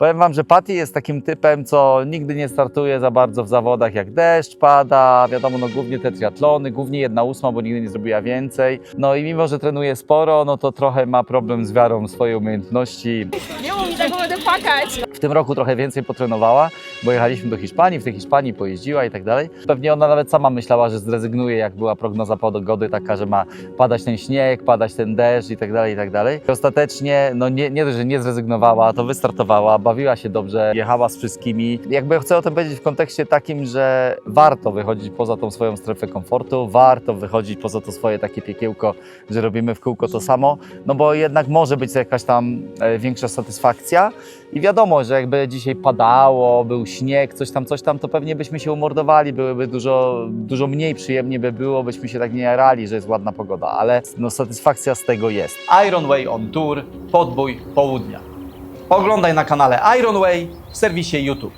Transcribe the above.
Powiem wam, że Patty jest takim typem, co nigdy nie startuje za bardzo w zawodach, jak deszcz pada, wiadomo, no głównie te triatlony, głównie jedna ósma, bo nigdy nie zrobiła więcej. No i mimo, że trenuje sporo, no to trochę ma problem z wiarą w swoje umiejętności. Nie tak, bo będę płakać. W tym roku trochę więcej potrenowała, bo jechaliśmy do Hiszpanii, w tej Hiszpanii pojeździła i tak dalej. Pewnie ona nawet sama myślała, że zrezygnuje, jak była prognoza pogody taka, że ma padać ten śnieg, padać ten deszcz i tak dalej, i tak dalej. Ostatecznie, no nie, nie dość, że nie zrezygnowała, to wystartowała, bawiła się dobrze, jechała z wszystkimi. Jakby chcę o tym powiedzieć w kontekście takim, że warto wychodzić poza tą swoją strefę komfortu, warto wychodzić poza to swoje takie piekiełko, że robimy w kółko to samo, no bo jednak może być jakaś tam e, większa satysfakcja. I wiadomo, że jakby dzisiaj padało, był śnieg, coś tam, coś tam, to pewnie byśmy się umordowali, byłyby dużo, dużo mniej przyjemnie by było, byśmy się tak nie jarali, że jest ładna pogoda, ale no, satysfakcja z tego jest. Iron Way on Tour, podbój południa. Oglądaj na kanale Iron Way w serwisie YouTube.